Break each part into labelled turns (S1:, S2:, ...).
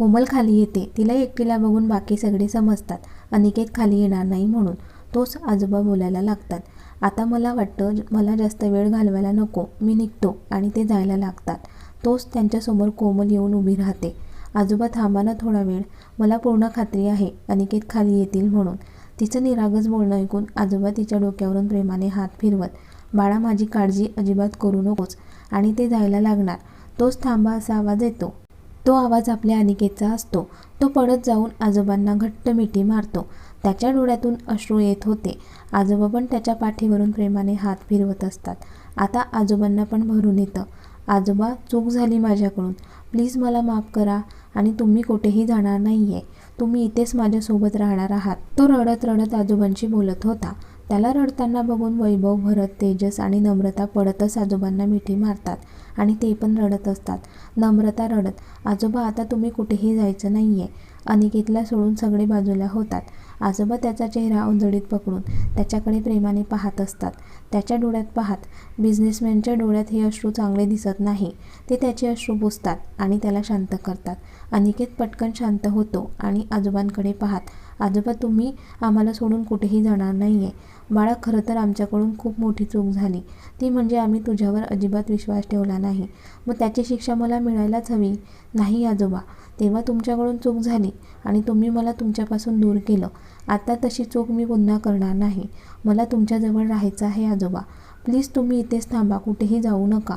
S1: कोमल खाली येते. तिला एकटीला बघून बाकी सगळे समजतात. अनिकेत खाली येणार नाही म्हणून. तोच आजोबा बोलायला लागतात. आता मला वाटतं मला जास्त वेळ घालवायला नको. मी निघतो आणि ते जायला लागतात. तोच त्यांच्यासमोर कोमल येऊन उभी राहते. आजोबा थांबा ना थोडा वेळ. मला पूर्ण खात्री आहे अनिकेत खाली येतील म्हणून. तिचं निरागस बोलणं ऐकून आजोबा तिच्या डोक्यावरून प्रेमाने हात फिरवत बाळा माझी काळजी अजिबात करू नकोस. आणि ते जायला लागणार. तोच थांबा असा आवाज येतो. तो आवाज आपल्या अनिकेतचा असतो. तो पडत जाऊन आजोबांना घट्ट मिठी मारतो. त्याच्या डोळ्यातून अश्रू येत होते. आजोबा पण त्याच्या पाठीवरून प्रेमाने हात फिरवत असतात. आता आजोबांना पण भरून येतं. आजोबा चूक झाली माझ्याकडून. प्लीज मला माफ करा आणि तुम्ही कुठेही जाणार नाही आहे तुम्ही इथेच माझ्यासोबत राहणार आहात. तो रडत रडत आजोबांशी बोलत होता. त्याला रडताना बघून वैभव भरत तेजस आणि नम्रता पडतच आजोबांना मिठी मारतात. आणि ते पण रडत असतात. नम्रता रडत आजोबा आता तुम्ही कुठेही जायचं नाही आहे अनिकेतला सोडून सगळे बाजूला होतात. आजोबा त्याचा चेहरा उंजळीत पकडून त्याच्याकडे प्रेमाने पाहत असतात. त्याच्या डोळ्यात पाहत बिझनेसमॅनच्या डोळ्यात हे अश्रू चांगले दिसत नाही. ते त्याचे अश्रू पुसतात आणि त्याला शांत करतात. अनिकेत पटकन शांत होतो आणि आजोबांकडे पाहत आजोबा तुम्ही आम्हाला सोडून कुठेही जाणार नाही आहे बाळा खरं तर आमच्याकडून खूप मोठी चूक झाली. ती म्हणजे आम्ही तुझ्यावर अजिबात विश्वास ठेवला नाही. मग त्याची शिक्षा मला मिळायलाच हवी. नाही आजोबा तेव्हा तुमच्याकडून चूक झाली आणि तुम्ही मला तुमच्यापासून दूर केलं. आता तशी चूक मी पुन्हा करणार नाही. मला तुमच्याजवळ राहायचं आहे आजोबा. प्लीज तुम्ही इथेच थांबा कुठेही जाऊ नका.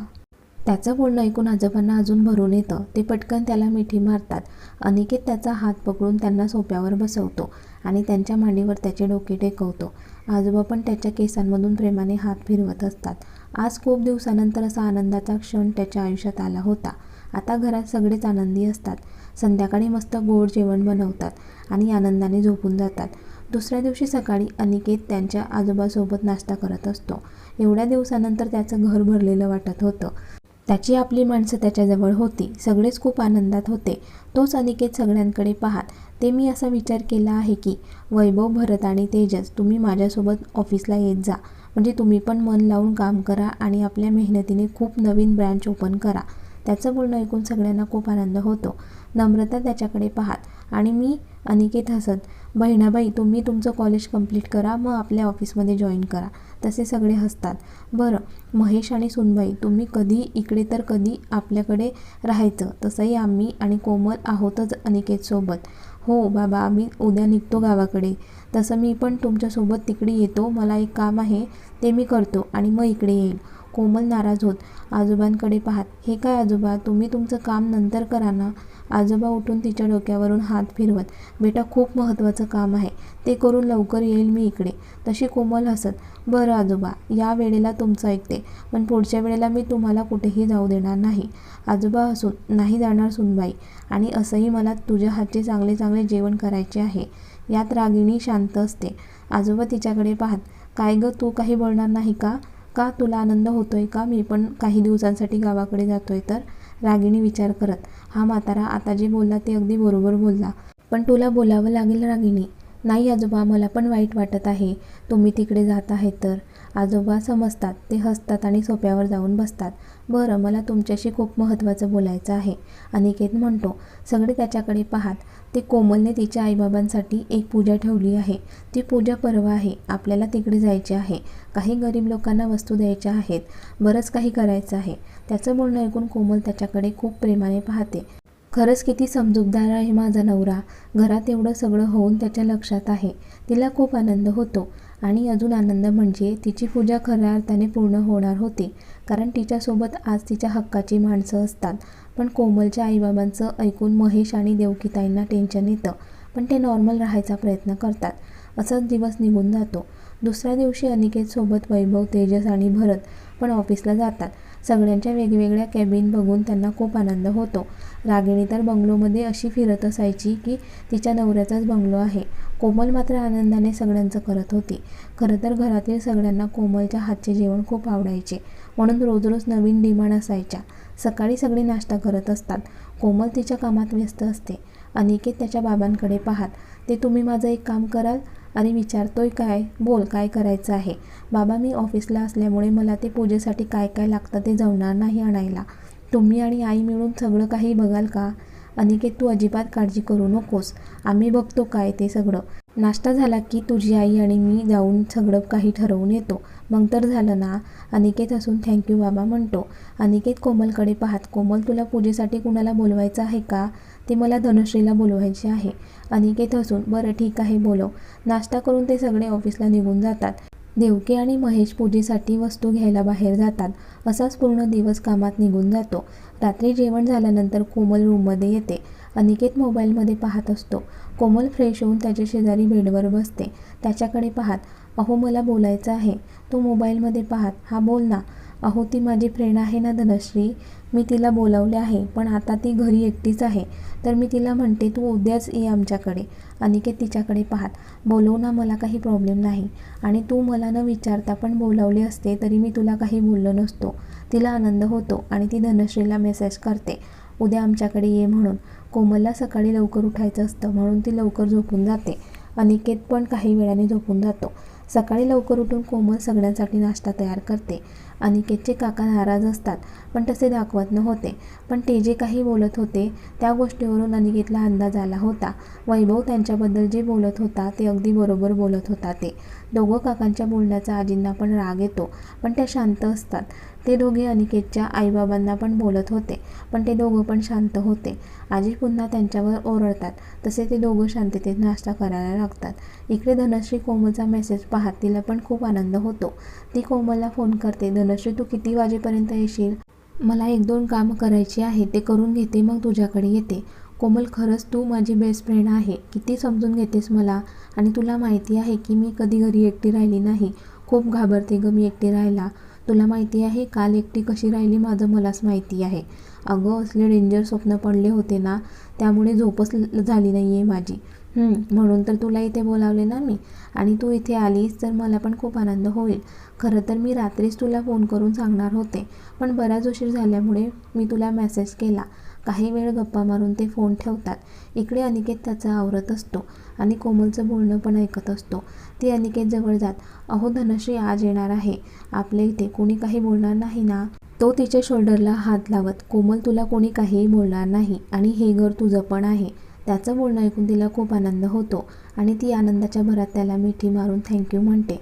S1: त्याचं बोलणं ऐकून आजोबांना अजून भरून येतं. ते पटकन त्याला मिठी मारतात. अनिकेत त्याचा हात पकडून त्यांना सोप्यावर बसवतो आणि त्यांच्या मांडीवर त्याचे डोके टेकवतो. आजोबा पण त्याच्या केसांमधून प्रेमाने हात फिरवत असतात. आज खूप दिवसानंतर असा आनंदाचा क्षण त्याच्या आयुष्यात आला होता. आता घरात सगळेच आनंदी असतात. संध्याकाळी मस्त गोड जेवण बनवतात आणि आनंदाने झोपून जातात. दुसऱ्या दिवशी सकाळी अनिकेत त्यांच्या आजोबासोबत नाश्ता करत असतो. एवढ्या दिवसानंतर त्याचं घर भरलेलं वाटत होतं. त्याची आपली माणसं त्याच्याजवळ होती. सगळेच खूप आनंदात होते. तोच अनिकेत सगळ्यांकडे पाहात. ते मी असा विचार केला आहे की वैभव भरत आणि तेजस तुम्ही माझ्यासोबत ऑफिसला येत जा. म्हणजे तुम्ही पण मन लावून काम करा आणि आपल्या मेहनतीने खूप नवीन ब्रँच ओपन करा. त्याचं बोलणं ऐकून सगळ्यांना खूप आनंद होतो. नम्रता त्याच्याकडे पाहात. आणि मी अनिकेत हसत बहिणाबाई तुम्ही तुमचं कॉलेज कंप्लीट करा. मग आपल्या ऑफिसमध्ये जॉईन करा. तसे सगळे हसतात. बरं महेश आणि सुनबाई तुम्ही कधी इकडे तर कधी आपल्याकडे राहायचं? तसंही आम्ही आणि कोमल आहोतच अनिकेतसोबत. हो बाबा आम्ही उद्या निघतो गावाकडे. तसं मी पण तुमच्यासोबत तिकडे येतो. मला एक काम आहे ते मी करतो आणि मग इकडे येईल कोमल नाराज होत. आजोबांकडे पाहत. हे काय आजोबा तुम्ही तुमचं काम नंतर करा ना? आजोबा उठून तिच्या डोक्यावरून हात फिरवत बेटा खूप महत्त्वाचं काम आहे. ते करून लवकर येईल मी इकडे. तशी कोमल हसत बरं आजोबा या वेळेला तुमचं ऐकते पण पुढच्या वेळेला मी तुम्हाला कुठेही जाऊ देणार नाही. आजोबा हसून नाही जाणार सुनबाई आणि असंही मला तुझ्या हातचे चांगले चांगले जेवण करायचे आहे. यात रागिणी शांत असते. आजोबा तिच्याकडे पाहत काय गं तू काही बोलणार नाही का? का तुला आनंद होतोय का? मी पण काही दिवसांसाठी गावाकडे जातोय तर? रागिणी विचार करत हा म्हातारा आता जे बोलला ते अगदी बरोबर बोलला. पण तुला बोलावं लागेल रागिणी. नाही आजोबा मला पण वाईट वाटत आहे. तुम्ही तिकडे जात आहे तर. आजोबा समजतात ते हसतात आणि सोप्यावर जाऊन बसतात. बरं मला तुमच्याशी खूप महत्त्वाचं बोलायचं आहे. अनिकेत म्हणतो सगळे त्याच्याकडे पाहात. ते कोमलने तिच्या आईबाबांसाठी एक पूजा ठेवली आहे. ती पूजा परवा आहे. आपल्याला तिकडे जायचे आहे. काही गरीब लोकांना वस्तू द्यायच्या आहेत. बरंच काही करायचं आहे. त्याचं बोलणं ऐकून कोमल त्याच्याकडे खूप प्रेमाने पाहते. खरंच किती समजूतदार आहे माझा नवरा. घरात एवढं सगळं होऊन त्याच्या लक्षात आहे. तिला खूप आनंद होतो. आणि अजून आनंद म्हणजे तिची पूजा खऱ्या अर्थाने पूर्ण होणार होती. कारण तिच्यासोबत आज तिच्या हक्काची माणसं असतात. पण कोमलच्या आईबाबांचं ऐकून महेश आणि देवकीताईंना टेन्शन येतं. पण ते नॉर्मल राहायचा प्रयत्न करतात. असंच दिवस निघून जातो. दुसऱ्या दिवशी अनिकेतसोबत वैभव तेजस आणि भरत पण ऑफिसला जातात. सगळ्यांच्या वेगवेगळ्या कॅबिन बघून त्यांना खूप आनंद होतो. रागिणी तर बंगलोमध्ये अशी फिरत असायची की तिच्या नवऱ्याचाच बंगलो आहे. कोमल मात्र आनंदाने सगळ्यांचं करत होती. खरं तर घरातील सगळ्यांना कोमलच्या हातचे जेवण खूप आवडायचे. म्हणून रोज रोज नवीन डिमांड असायच्या. सकाळी सगळे नाश्ता करत असतात. कोमल तिच्या कामात व्यस्त असते. अनिकेत त्याच्या बाबांकडे पाहात ते तुम्ही माझं एक काम कराल आणि विचारतोय काय? बोल काय करायचं आहे? बाबा मी ऑफिसला असल्यामुळे मला ते पूजेसाठी काय काय लागतं ते जमणार नाही आणायला. तुम्ही आणि आई मिळून सगळं काही बघाल का? अनिकेत तू अजिबात काळजी करू नकोस. आम्ही बघतो काय ते सगळं. नाश्ता झाला की तुझी आई आणि मी जाऊन सगळं काही ठरवून येतो. मग तर झालं ना? अनिकेत असून थँक्यू बाबा म्हणतो. अनिकेत कोमलकडे पाहत कोमल तुला पूजेसाठी कुणाला बोलवायचं आहे का? ते मला धनश्रीला बोलवायचे आहे. अनिकेत असून बरं ठीक आहे बोलव. नाश्ता करून ते सगळे ऑफिसला निघून जातात. देवके आणि महेश पूजेसाठी वस्तू घ्यायला बाहेर जातात. असाच पूर्ण दिवस कामात निघून जातो. रात्री जेवण झाल्यानंतर कोमल रूममध्ये येते. अनिकेत मोबाईलमध्ये पाहत असतो. कोमल फ्रेश होऊन त्याच्या शेजारी बेडवर बसते. त्याच्याकडे पाहत अहो मला बोलायचं आहे. तो मोबाईलमध्ये पाहत हा बोल ना. अहो ती माझी फ्रेंड आहे ना धनश्री? मी तिला बोलावले आहे पण आता ती घरी एकटीच आहे. तर मी तिला म्हणते तू उद्याच ये आमच्याकडे अनिकेत तिच्याकडे पाहत. बोलवणं मला काही प्रॉब्लेम नाही. आणि तू मला न विचारता पण बोलावले असते तरी मी तुला काही बोललो नसतो. तिला आनंद होतो आणि ती धनश्रीला मेसेज करते उद्या आमच्याकडे ये म्हणून. कोमलला सकाळी लवकर उठायचं असतं म्हणून ती लवकर झोपून जाते अनिकेत पण काही वेळाने झोपून जातो. सकाळी लवकर उठून कोमल सगळ्यांसाठी नाश्ता तयार करते. अनिकेतचे काका नाराज असतात पण तसे दाखवत नव्हते. पण ते जे काही बोलत होते त्या गोष्टीवरून अनिकेतला अंदाज आला होता. वैभव त्यांच्याबद्दल जे बोलत होता ते अगदी बरोबर बोलत होता ते. दोघं काकांच्या बोलण्याचा आजींना पण राग येतो पण त्या शांत असतात. ते दोघे अनिकेतच्या आईबाबांना पण बोलत होते पण ते दोघं पण शांत होते. आजी पुन्हा त्यांच्यावर ओरडतात तसे ते दोघं शांततेत नाश्ता करायला लागतात. इकडे धनश्री कोमलचा मेसेज पाहत तिला पण खूप आनंद होतो. ती कोमलला फोन करते धनश्री तू किती वाजेपर्यंत येशील? मला एक दोन काम करायची आहे ते करून घेते मग तुझ्याकडे येते. कोमल खरंच तू माझी बेस्ट फ्रेंड आहे. किती समजून घेतेस मला? आणि तुला माहिती आहे की मी कधी घरी एकटी राहिली नाही. खूप घाबरते ग मी एकटी राहायला. तुला माहिती आहे काल एकटी कशी राहिली माझं मलाच माहिती आहे. अगं असले डेंजर स्वप्न पडले होते ना त्यामुळे झोपच झाली नाही आहे माझी. म्हणून तर तुला इथे बोलावले ना मी. आणि तू इथे आलीस तर मला पण खूप आनंद होईल. खरं तर मी रात्रीच तुला फोन करून सांगणार होते. पण बराच उशीर झाल्यामुळे मी तुला मेसेज केला. काही वेळ गप्पा मारून ते फोन ठेवतात. इकडे अनिकेत त्याचा आवरत असतो आणि कोमलचं बोलणं पण ऐकत असतो. ती अनिकेत जवळ जात. अहो धनश्री आज येणार आहे. आपल्या इथे कोणी काही बोलणार नाही ना? तो तिच्या शोल्डरला हात लावत कोमल तुला कोणी काहीही बोलणार नाही आणि हे घर तुझं पण आहे. त्याचं बोलणं ऐकून तिला खूप आनंद होतो आणि ती आनंदाच्या भरात त्याला मिठी मारून थँक्यू म्हणते.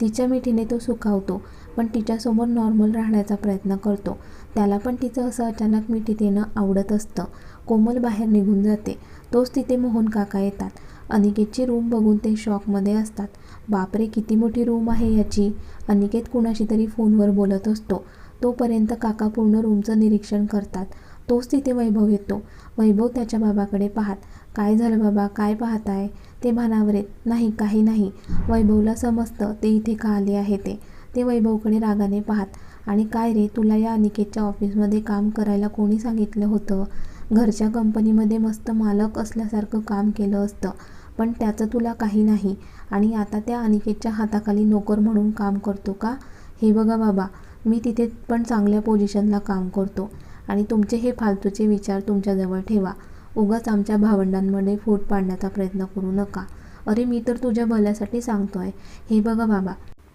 S1: तिच्या मिठीने तो सुखावतो पण तिच्यासमोर नॉर्मल राहण्याचा प्रयत्न करतो. त्याला पण तिचं असं अचानक मिठी देणं आवडत असतं. कोमल बाहेर निघून जाते. तोच तिथे मोहन काका येतात. अनिकेतची रूम बघून ते शॉकमध्ये असतात. बापरे किती मोठी रूम आहे याची. अनिकेत कुणाशी तरी फोनवर बोलत असतो. तोपर्यंत काका पूर्ण रूमचं निरीक्षण करतात. तोच तिथे वैभव येतो. वैभव त्याच्या बाबाकडे पाहत. काय झालं बाबा? काय पाहताय? ते भानावर येत नाही काही नाही. वैभवला समजतं ते इथे का आले आहे ते. ते वैभवकडे रागाने पाहत. आणि काय रे तुला या अनिकेतच्या ऑफिसमध्ये काम करायला कोणी सांगितलं होतं? घरच्या कंपनीमध्ये मस्त मालक असल्यासारखं काम केलं असतं पण त्याचं तुला काही नाही. आणि आता त्या अनिकेतच्या हाताखाली नोकर म्हणून काम करतो का? हे बघा बाबा मी तिथे पण चांगल्या पोझिशनला काम करतो. आणि तुमचे हे फालतूचे विचार तुमच्याजवळ ठेवा. उगाच आमच्या भावंडांमध्ये फूट पाडण्याचा प्रयत्न करू नका. अरे मी तर तुझ्या भल्यासाठी सांगतो आहे हे बघा बाबा.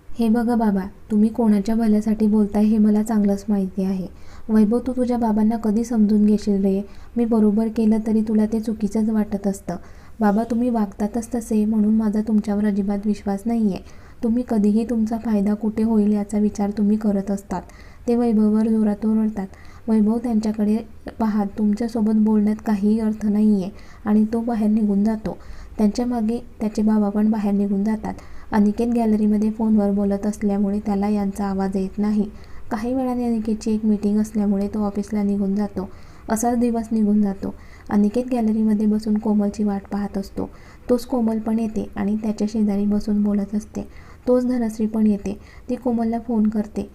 S1: हे बघा बाबा. तुम्ही कोणाच्या भल्यासाठी बोलताय हे मला चांगलंच माहिती आहे. वैभव तू तुझ्या बाबांना कधी समजून घेशील रे? मी बरोबर केलं तरी तुला ते चुकीचंच वाटत असतं. बाबा तुम्ही वागतातच तसे म्हणून माझा तुमच्यावर अजिबात विश्वास नाही आहे तुम्ही कधीही तुमचा फायदा कुठे होईल याचा विचार तुम्ही करत असतात. ते वैभववर जोरात ओरडतात. वैभव त्यांच्याकडे पाहत. तुमच्यासोबत बोलण्यात काहीही अर्थ नाही आहे आणि तो बाहेर निघून जातो. त्यांच्या मागे त्याचे बाबा पण बाहेर निघून जातात. अनिकेत गॅलरीमध्ये फोनवर बोलत असल्यामुळे त्याला यांचा आवाज येत नाही. काही वेळाने अनिकेतची एक मीटिंग असल्यामुळे तो ऑफिसला निघून जातो. असाच दिवस निघून जातो. अनिकेत गॅलरीमध्ये बसून कोमलची वाट पाहत असतो. तोच कोमल पण येते आणि त्याच्या शेजारी बसून बोलत असते. तोच धनश्री पण येते. ती कोमलला फोन करते.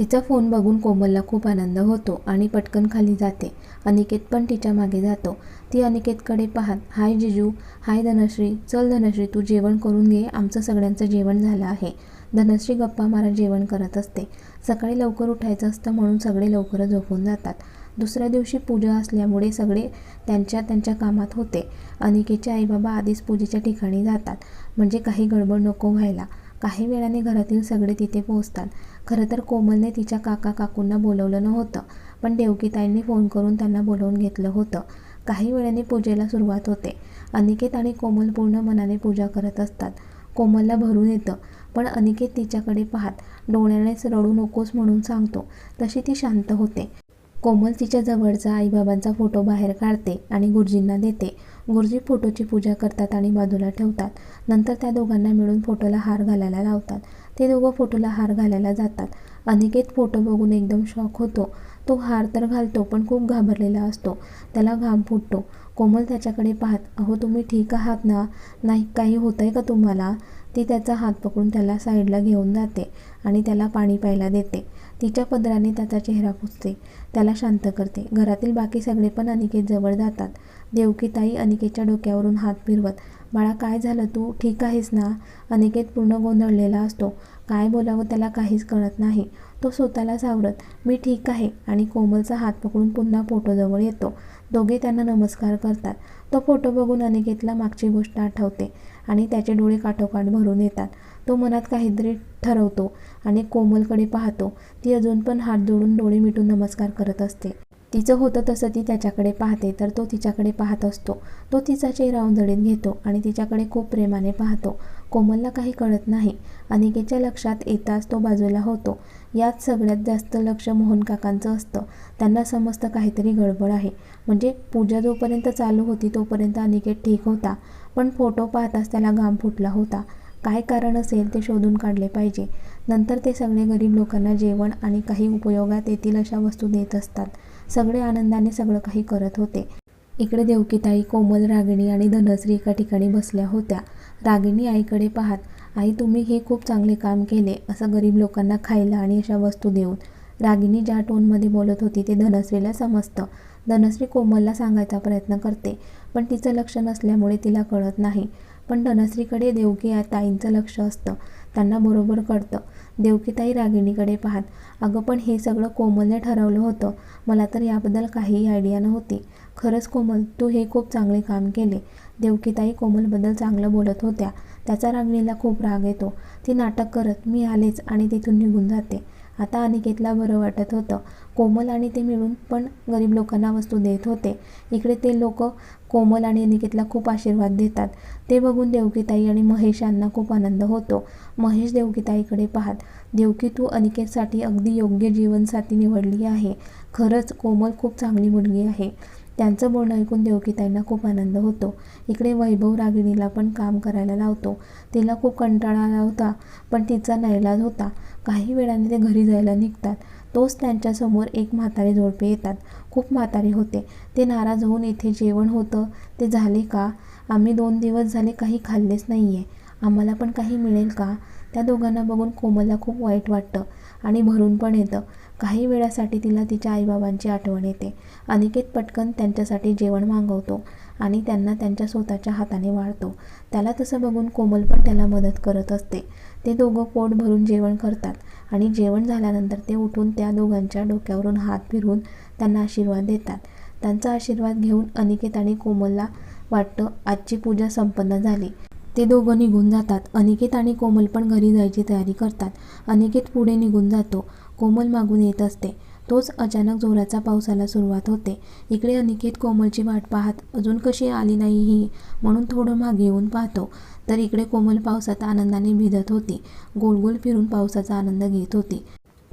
S1: तिचा फोन बघून कोमलला खूप आनंद होतो आणि पटकन खाली जाते. अनिकेत पण तिच्यामागे जातो. ती अनिकेतकडे पाहत हाय जिजू हाय धनश्री चल धनश्री तू जेवण करून घे आमचं सगळ्यांचं जेवण झालं आहे. धनश्री गप्पा मारा जेवण करत असते. सकाळी लवकर उठायचं असतं म्हणून सगळे लवकर झोपून जातात. दुसऱ्या दिवशी पूजा असल्यामुळे सगळे त्यांच्या त्यांच्या कामात होते. अनिकेतचे आईबाबा आधीच पूजेच्या ठिकाणी जातात. म्हणजे काही गडबड नको व्हायला. काही वेळाने घरातील सगळे तिथे पोहोचतात. खरं तर कोमलने तिच्या काका काकूंना बोलवलं नव्हतं पण देवकीताईंनी फोन करून त्यांना बोलवून घेतलं होतं. काही वेळाने पूजेला सुरुवात होते. अनिकेत आणि कोमल पूर्ण मनाने पूजा करत असतात. कोमलला भरून येतं पण अनिकेत तिच्याकडे पाहत डोळ्यानेच रडू नकोस म्हणून सांगतो. तशी ती शांत होते. कोमल तिच्या जवळचा आईबाबांचा फोटो बाहेर काढते आणि गुरुजींना देते. गुरुजी फोटोची पूजा करतात आणि बाजूला ठेवतात. नंतर त्या दोघांना मिळून फोटोला हार घालायला लावतात. ते दोघं फोटोला हार घालायला जातात. अनिकेत फोटो बघून एकदम शॉक होतो. तो हार तर घालतो पण खूप घाबरलेला असतो. त्याला घाम फुटतो. कोमल त्याच्याकडे पाहत अहो तुम्ही ठीक आहात ना? नाही काही होतंय का तुम्हाला? ती त्याचा हात पकडून त्याला साईडला घेऊन जाते आणि त्याला पाणी प्यायला देते. तिच्या पदराने त्याचा चेहरा पुसते. त्याला शांत करते. घरातील बाकी सगळे पण अनिकेत जवळ जातात. देवकीताई अनिकेतच्या डोक्यावरून हात फिरवत बाळा काय झालं? तू ठीक आहेस ना? अनिकेत पूर्ण गोंधळलेला असतो. काय बोलावं त्याला काहीच कळत नाही. तो स्वतःला सावरत मी ठीक आहे. आणि कोमलचा हात पकडून पुन्हा फोटोजवळ येतो. दोघे त्यांना नमस्कार करतात. तो फोटो बघून अनिकेतला मागची गोष्ट आठवते आणि त्याचे डोळे काठोकाठ भरून येतात. तो मनात काहीतरी ठरवतो आणि कोमलकडे पाहतो. ती अजून पण हात जोडून डोळे मिटून नमस्कार करत असते. तिचं होतं तसं ती त्याच्याकडे पाहते तर तो तिच्याकडे पाहत असतो. तो तिचा चेहरा उंधळीत घेतो आणि तिच्याकडे खूप प्रेमाने पाहतो. कोमलला काही कळत नाही. अनिकेच्या लक्षात येताच तो बाजूला होतो. यात सगळ्यात जास्त लक्ष मोहन काकांचं असतं. त्यांना समजतं काहीतरी गडबड आहे. म्हणजे पूजा जोपर्यंत चालू होती तोपर्यंत अनिकेत ठीक होता. पण फोटो पाहताच त्याला घाम फुटला होता. काय कारण असेल ते शोधून काढले पाहिजे. नंतर ते सगळे गरीब लोकांना जेवण आणि काही उपयोगात येतील अशा वस्तू देत असतात. सगळे आनंदाने सगळं काही करत होते. इकडे देवकीताई कोमल रागिणी आणि धनश्री एका ठिकाणी बसल्या होत्या. रागिणी आईकडे पाहत आई तुम्ही हे खूप चांगले काम केले असं गरीब लोकांना खायला आणि अशा वस्तू देऊन. रागिणी ज्या टोनमध्ये बोलत होती ते धनश्रीला समजतं. धनश्री कोमलला सांगायचा प्रयत्न करते पण तिचं लक्ष नसल्यामुळे तिला कळत नाही. पण धनश्रीकडे देवकी या ताईंचं लक्ष असतं. त्यांना बरोबर कळतं. देवकीताई रागिणीकडे पाहत अगं पण हे सगळं कोमलने ठरवलं होतं. मला तर याबद्दल काहीही आयडिया नव्हती. खरंच कोमल तू हे खूप चांगले काम केले. देवकीताई कोमलबद्दल चांगलं बोलत होत्या. त्याचा रागिणीला खूप राग येतो. ती नाटक करत मी आलेच आणि तिथून निघून जाते. आता अनिकेतला बरं वाटत होतं. कोमल आणि ते मिळून पण गरीब लोकांना वस्तू देत होते. इकडे ते लोक कोमल आणि अनिकेतला खूप आशीर्वाद देतात. ते बघून देवकीताई आणि महेश यांना खूप आनंद होतो. महेश देवकीताईकडे पाहत देवकी तू अनिकेतसाठी अगदी योग्य जीवनसाथी निवडली आहे. खरंच कोमल खूप चांगली मुलगी आहे. त्यांचं बोलणं ऐकून देवकीताईंना खूप आनंद होतो. इकडे वैभव रागिणीला पण काम करायला लावतो. तिला खूप कंटाळा आला होता पण तिचा नाईलाज होता. काही वेळाने ते घरी जायला निघतात. तोच त्यांच्यासमोर एक म्हातारे जोडपे येतात. खूप म्हातारे होते. ते नाराज होऊन इथे जेवण होतं. ते झाले का? आम्ही दोन दिवस झाले काही खाल्लेच नाही आहे आम्हाला पण काही मिळेल का? त्या दोघांना बघून कोमलला खूप वाईट वाटतं आणि भरून पण येतं. काही वेळासाठी तिला तिच्या आईबाबांची आठवण येते. अनिकेत पटकन त्यांच्यासाठी जेवण मागवतो. आणि त्यांना त्यांच्या स्वतःच्या हाताने वाढतो त्याला तसं बघून कोमल पण त्याला मदत करत असते. ते दोघं पोट भरून जेवण करतात आणि जेवण झाल्यानंतर ते उठून त्या दोघांच्या डोक्यावरून हात फिरवून त्यांना आशीर्वाद देतात. त्यांचा आशीर्वाद घेऊन अनिकेत आणि कोमलला वाटतं आजची पूजा संपन्न झाली. ते दोघं निघून जातात. अनिकेत आणि कोमल पण घरी जायची तयारी करतात. अनिकेत पुढे निघून जातो. कोमल मागून येत असते. तोच अचानक जोराचा पावसाला सुरुवात होते. इकडे अनिकेत कोमलची वाट पाहत अजून कशी आली नाही ही? म्हणून थोडं मागे येऊन पाहतो. तर इकडे कोमल पावसात आनंदाने भिजत होती. गोल गोल फिरून पावसाचा आनंद घेत होती.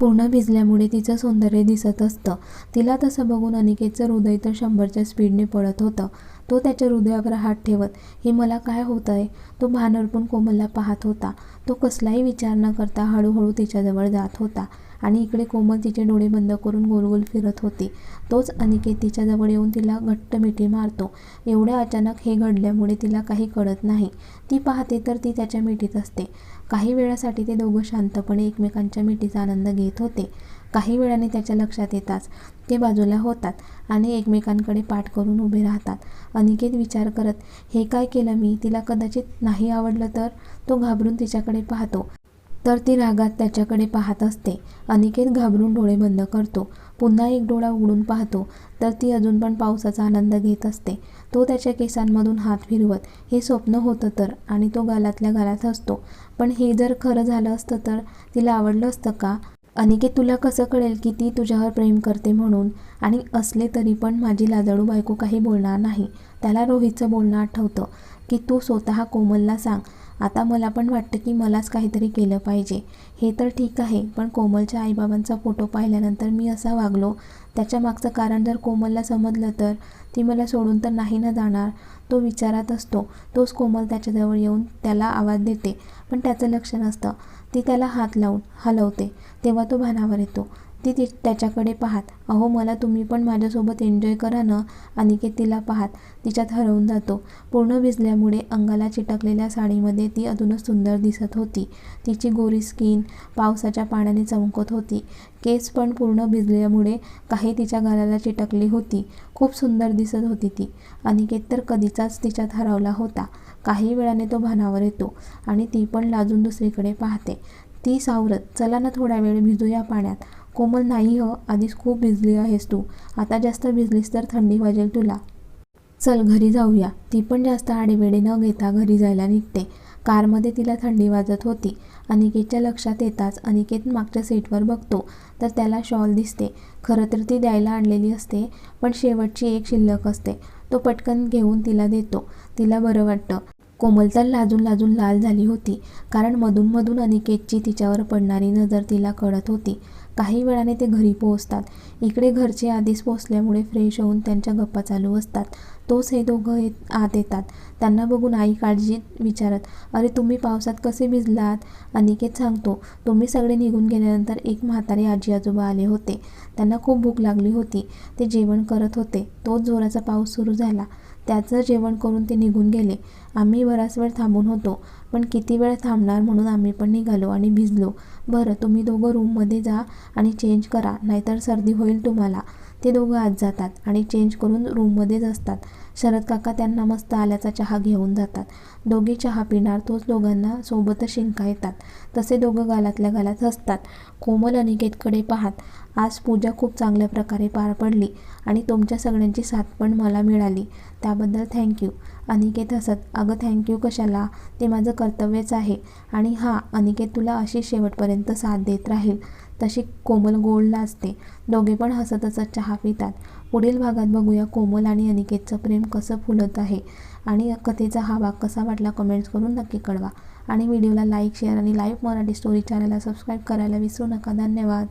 S1: पूर्ण भिजल्यामुळे तिचं सौंदर्य दिसत असतं. तिला तसं बघून अनिकेतचं हृदय तर शंभरच्या स्पीडने पडत होतं. तो त्याच्या हृदयावर हात ठेवत हे मला काय होतं आहे तो भानरपून कोमलला पाहत होता. तो कसलाही विचार न करता हळूहळू तिच्याजवळ जात होता. आणि इकडे कोमल तिचे डोळे बंद करून गोलगोल फिरत होती. तोच अनिकेत तिच्याजवळ येऊन तिला घट्ट मिठी मारतो. एवढ्या अचानक हे घडल्यामुळे तिला काही कळत नाही. ती पाहते तर ती त्याच्या मिठीत असते. काही वेळासाठी ते दोघं शांतपणे एकमेकांच्या मिठीचा आनंद घेत होते. काही वेळाने त्याच्या लक्षात येताच ते बाजूला होतात आणि एकमेकांकडे पाठ करून उभे राहतात. अनिकेत विचार करत हे काय केलं मी? तिला कदाचित नाही आवडलं तर? तो घाबरून तिच्याकडे पाहतो. तर ती रागात त्याच्याकडे पाहत असते. अनिकेत घाबरून डोळे बंद करतो. पुन्हा एक डोळा उघडून पाहतो. तर ती अजून पण पावसाचा आनंद घेत असते. तो त्याच्या केसांमधून हात फिरवत हे स्वप्न होतं तर आणि तो गालातल्या गालात हसतो. पण हे जर खरं झालं असतं तर तिला आवडलं असतं का? अनिकेत तुला कसं कळेल की ती तुझ्यावर प्रेम करते म्हणून? आणि असले तरी पण माझी लाजाळू बायको काही बोलणार नाही. त्याला रोहितचं बोलणं आठवतं की तू स्वतः कोमलला सांग आता मला पण वाटतं की मलाच काहीतरी केलं पाहिजे. हे तर ठीक आहे पण कोमलच्या आईबाबांचा फोटो पाहिल्यानंतर मी असा वागलो. त्याच्या मागचं कारण जर कोमलला समजलं तर? ती मला सोडून तर नाही ना जाणार तो विचारात असतो. तोच कोमल त्याच्याजवळ येऊन त्याला आवाज देते. पण त्याचं लक्ष नसतं. ती त्याला हात लावून हलवते. तेव्हा तो भानावर येतो. ती ती त्याच्याकडे पाहात. अहो मला तुम्ही पण माझ्यासोबत एन्जॉय करा ना अनिकेत तिला पाहात. तिच्यात हरवून जातो. पूर्ण भिजल्यामुळे अंगाला चिटकलेल्या साडीमध्ये ती अजूनच सुंदर दिसत होती. तिची गोरी स्किन पावसाच्या पाण्याने चमकत होती. केस पण पूर्ण भिजल्यामुळे काही तिच्या गालाला चिटकली होती. खूप सुंदर दिसत होती ती. अनिकेत तर कधीचाच तिच्यात हरवला होता. काही वेळाने तो भानावर येतो आणि ती पण लाजून दुसरीकडे पाहते. ती सावरत चला ना थोडा वेळ भिजूया पाण्यात. कोमल नाही हो आधीच खूप भिजली आहेस तू. आता जास्त भिजलीस तर थंडी वाजेल तुला. चल घरी जाऊया. ती पण जास्त आडेवेडे न घेता घरी जायला निघते. कारमध्ये तिला थंडी वाजत होती. अनिकेतच्या लक्षात येताच अनिकेत मागच्या सीटवर बघतो. तर त्याला शॉल दिसते. खरं तर ती द्यायला आणलेली असते पण शेवटची एक शिल्लक असते. तो पटकन घेऊन तिला देतो. तिला बरं वाटतं. कोमल तर लाजून लाजून लाल झाली होती. कारण मधूनमधून अनिकेतची तिच्यावर पडणारी नजर तिला कळत होती. काही वेळाने ते घरी पोहोचतात. इकडे घरचे आधीच पोचल्यामुळे फ्रेश होऊन त्यांच्या गप्पा चालू असतात. तोच हे दोघं येत आत येतात. त्यांना बघून आई काळजीत विचारत अरे तुम्ही पावसात कसे भिजलात? अनिकेत सांगतो तुम्ही सगळे निघून गेल्यानंतर एक म्हातारे आजी आजोबा आले होते. त्यांना खूप भूक लागली होती. ते जेवण करत होते. तोच जोराचा पाऊस सुरू झाला. त्याचं जेवण करून ते निघून गेले. आम्ही बराच वेळ थांबून होतो. पण किती वेळ थांबणार म्हणून आम्ही पण निघालो आणि भिजलो. बरं तुम्ही दोघं रूममध्ये जा आणि चेंज करा नाहीतर सर्दी होईल तुम्हाला. ते दोघं आत जातात आणि चेंज करून रूममध्येच असतात. शरद काका त्यांना मस्त आल्याचा चहा घेऊन जातात. दोघे चहा पिणार तोच दोघांना सोबतच शिंका येतात. तसे दोघं गालातल्या गालात हसतात. कोमल अनिकेतकडे पाहत आज पूजा खूप चांगल्या प्रकारे पार पडली आणि तुमच्या सगळ्यांची साथ पण मला मिळाली. त्याबद्दल थँक्यू अनिकेत हसत अगं थँक्यू कशाला? ते माझं कर्तव्यच आहे. आणि हां अनिकेत तुला अशी शेवटपर्यंत साथ देत राहील. तशी कोमल गोड असते दोघे पण हसतच चहा पितात. पुढील भागात बघूया कोमल आणि अनिकेतचं प्रेम कसं फुलत आहे. आणि कथेचा हा भाग कसा वाटला कमेंट्स करून नक्की कळवा. आणि व्हिडिओला लाईक शेअर आणि लाईव्ह मराठी स्टोरी चॅनलला सबस्क्राईब करायला विसरू नका. धन्यवाद.